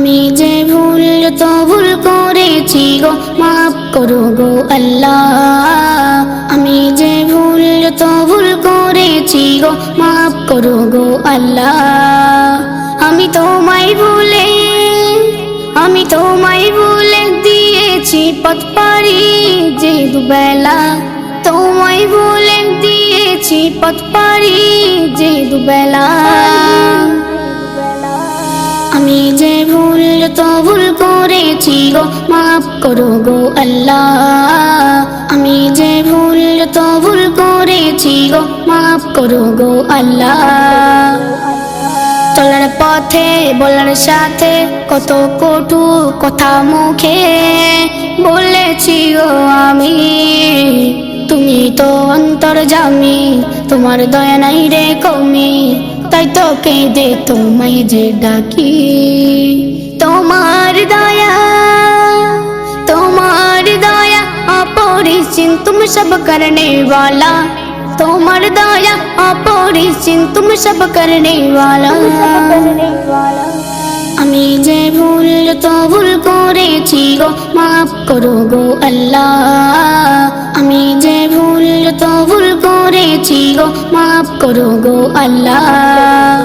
আমি যে ভুল, তো ভুল করেছি গো। মাফ করো গো আল্লাহ। আমি যে ভুল, তো ভুল করেছি গো। মাফ করো গো আল্লাহ। আমি তোমায় ভুলে, আমি তোমায় ভুলে দিয়েছি পথ পারি যে দুবেলা। তোমায় ভুলে দিয়েছি পথ পারি যে দুবেলা। আমি যে ভুল তো ভুল করেছি গো, মাফ করো গো আল্লাহ। আমি যে ভুল তো ভুল করেছি গো, মাফ করো গো আল্লাহ। চলার পথে, বলার সাথে, কত কটু কথা মুখে বলেছি গো আমি। তুমি তো অন্তর জামি তোমার দয়া নাই রে কমি। তো কেঁদে তোমায় যে ডাকি তোমার দয়া তোমার দয়া অপরিচিন তুমি সব করনে वाला তোমার দয়া অপরিচিন তুমি সব করনে वाला আমি যে ভুল তো ভুল করেছি গো, মাফ করো গো আল্লাহ। আমি যে ভুল তো ভুল করেছি গো, মাফ করো গো আল্লাহ।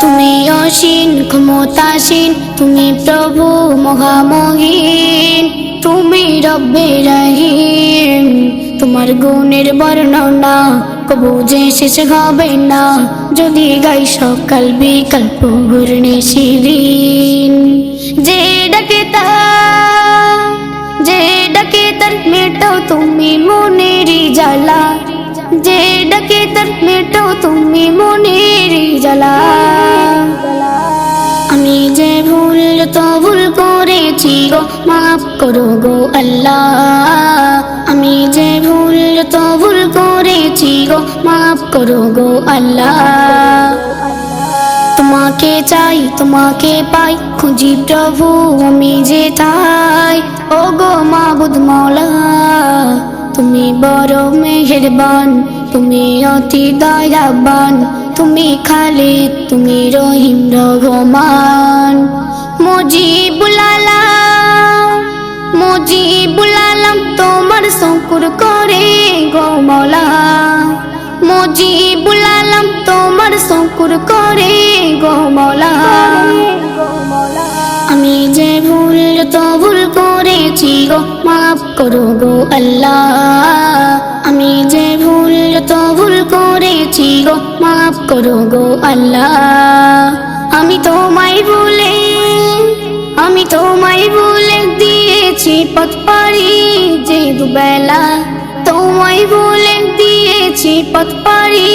তুমি অসীন ক্ষমতাসীন, তুমি প্রভু মহামহিন, তুমি রব্বে তোমার গুণের বর্ণনা কবু যে শেষ হবে না। যদি গাই সকাল বিকাল পূর্ণে শিরিন যে ডাকে যে ডাকে তার মেটাও তুমি মনেরই জ্বালা। যে ডাকে তার মেটাও তুমি মনেরই জ্বালা। আমি যে ভুল তো ভুল করেছি গো, মাফ করো গো আল্লাহ। আমি যে ভুল তো ভুল করেছি গো, মাফ করো গো আল্লাহ। তোমাকে চাই, তোমাকে পাই, খুঁজি প্রভু, আমি যে তাই ও গো মাবুদ মৌলা তুমি বড় মেহেরবান, তুমি অতি দয়াবান। তুমি খালি তুমি রহিম রহমান। মজিবুলালাম মজিবুলালাম তোমার শঙ্কুর করে গো মৌলা। মজিবুলালাম তোমার শঙ্কুর করে গো মৌলা। আমি যে ভুল তো করেছি গো মাফ করো গো আল্লাহ। আমি যে ভুল তো ভুল করেছি গো, মাফ করো গো আল্লাহ। আমি তোমায় ভুলে, আমি তোমায় ভুলে দিয়েছি পথ পারি যে দুবেলা। তোমায় ভুলে দিয়েছি পথ পারি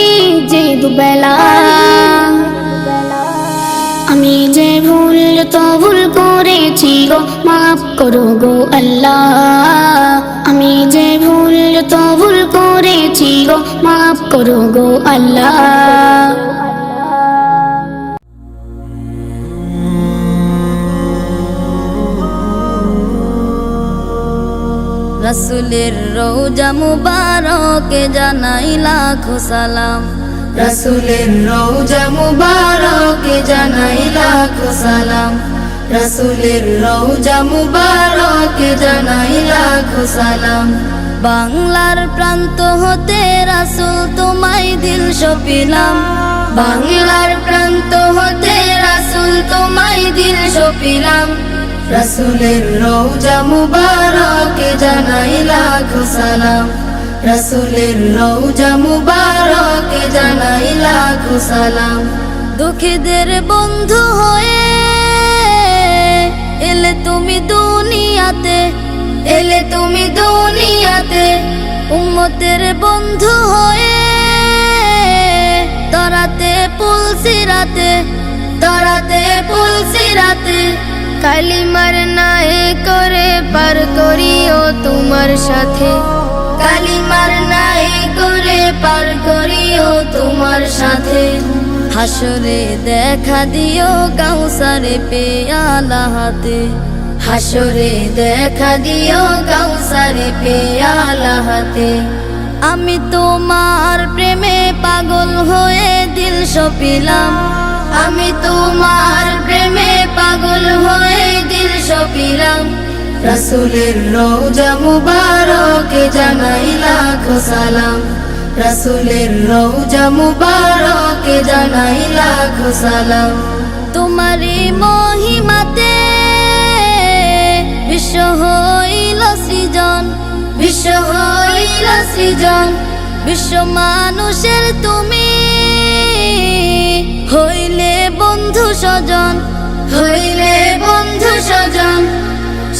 যে দুবেলা। আমি যে ভুল তো ভুল করেছি গো, মাফ করো গো আল্লাহ। আমি যে ভুল তো ভুল করেছি গো, মাফ করো গো আল্লাহ। রসুলের রোজা মুবারকে জানাই লাখো সালাম। রসুলের রোজা মুবারকে জানাই সালাম। রসুলের রোজা মুবারকে জানাই সালাম। বাংলার প্রান্ত হতে রাসুল তোমায় দিল সপিলাম। বাংলার প্রান্ত হতে রাসুল তোমায় দিল সপিলাম। রসুলের রোজা মুবারকে জানাই লাখো সালাম। রসুলের রোজা মুবারকে জানাই লাখো সালাম। দুঃখীদের বন্ধু হয়ে এলে তুমি দুনিয়াতে, এলে তুমি দুনিয়াতে উম্মতের বন্ধু হয়ে। তরাতে পুলসিরাতে তরাতে পুলসিরাতে কালিমার নাই করে পার করিও তোমার সাথে। কালিমার নাই করে পার করিও তোমার সাথে। হাসরে দেখা দিও কাউসারে পেয়ালা হাতে। হাসরে দেখা দিও কাউসারে পেয়ালা হাতে। আমি তোমার প্রেমে পাগল হয়ে দিল সপিলাম। আমি তোমার প্রেমে পাগল পিলাম রসুলের রোজা মুবারকে জানাই লাখো সালাম রসুলের রোজা মুবারকে জানাই লাখো সালাম। মহিমাতে বিশ্ব হইল সৃজন, বিশ্ব হইল সৃজন, বিশ্ব মানুষের তুমি হইলে বন্ধু স্বজন, হইলে বন্ধু স্বজন।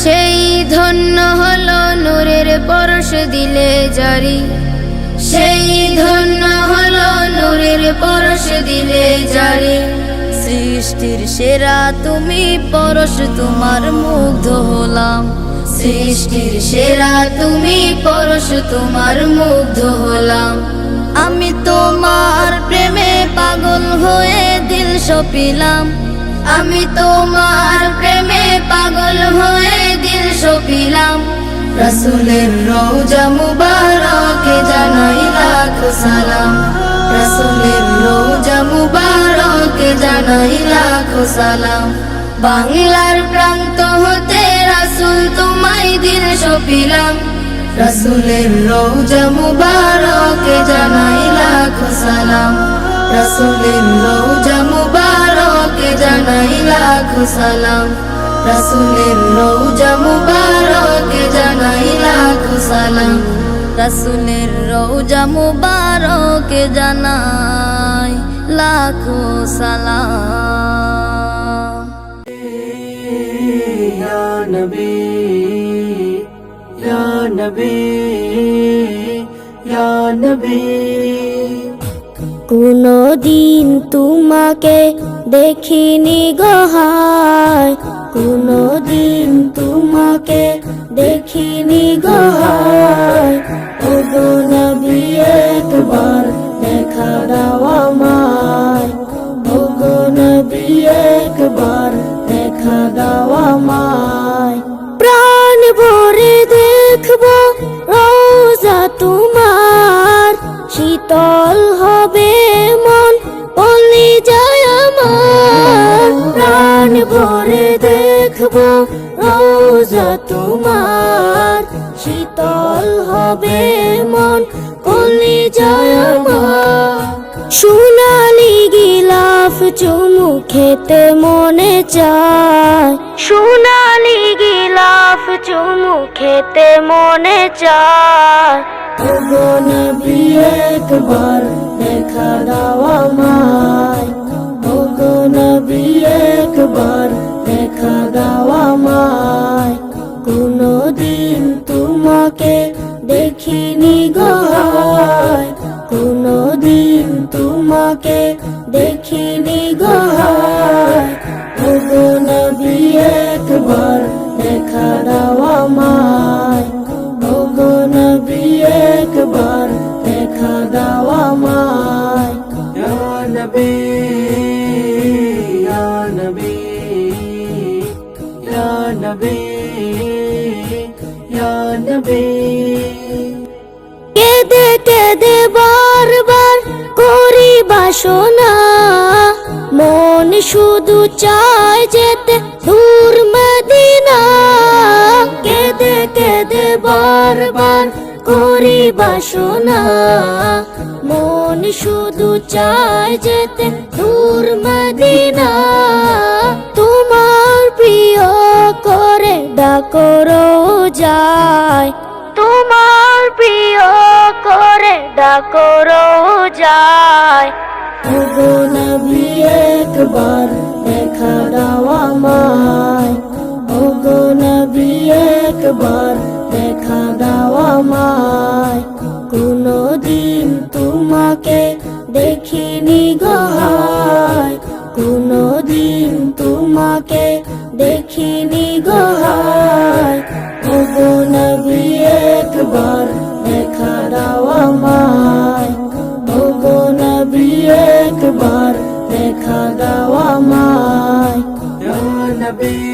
সেই ধন্য হল নূরের পরশ দিলে জারি। সেই ধন্য হলো নূরের পরশ দিলে জারি সৃষ্টির সেরা তুমি, পরশ তোমার মুগ্ধ হলাম। সৃষ্টির সেরা তুমি, পরশ তোমার মুগ্ধ হলাম। আমি তোমার প্রেমে পাগল হয়ে দিল সপিলাম। আমি তোমার প্রেমে পাগল হয়ে দিল সপিলাম। রসুলের রোজা মুবারকে জানাই লাখ সালাম। রসুলের রোজা মুবারকে জানাই লাখ সালাম। বাংলার প্রান্ত হতে রাসুল তোমায় দিল সপিলাম রসুলের রোজা মুবারকে জানাই লাখ সালাম। রসুলের রোজা মুবারকে জানাই লাখ সালাম। রাসুলের রৌজা মুবারক জানাই লাখো সালাম। রাসুলের রৌজা জানাই লাখো সালাম। ইয়া নবী ইয়া কোনদিন তোমাকে দেখিনি গহায় কোনো দিন তোমাকে দেখিনি গহায় ওগো নবী দেখা দাও আমায়। ওগো নবী, একবার দেখা দাও প্রাণ ভরে দেখব রোজা তোমার। শীতল হবে মন বলি যায় আমার। প্রাণ ভরে দেখব রোজা তোমার। শীতল হবে মন যায় সোনালি গিলাফ চুমু খেতে মনে চায়। সোনালি গিলাফ চুমু খেতে মনে চায়। নবী একবার দেখা দাও আমায়। নবী একবার দেখা দাও আমায় কোনো দিন তোমাকে দেখিনি গোহায় কোনো দিন তোমাকে দেখিনি গহায় ওগো নবী, একবার দেখা দাও আমায়। বাসনা, মন শুধু চায় যেতে দূর মদিনা। কেদে কেদে বারবার করি বাসনা, মন শুধু চায় যেতে দূর মদিনা। তোমার প্রিয় করে ডাকরো যায় তোমার প্রিয় করে ডাকরো যায় ওগো নবী, একবার দেখা দাও আমায়। ওগো নবী, একবার দেখা দাও আমায়। কোনো দিন তোমাকে দেখিনি গহায় কোনো দিন তোমাকে দেখিনি গহায় ওগো নবী, একবার ainda.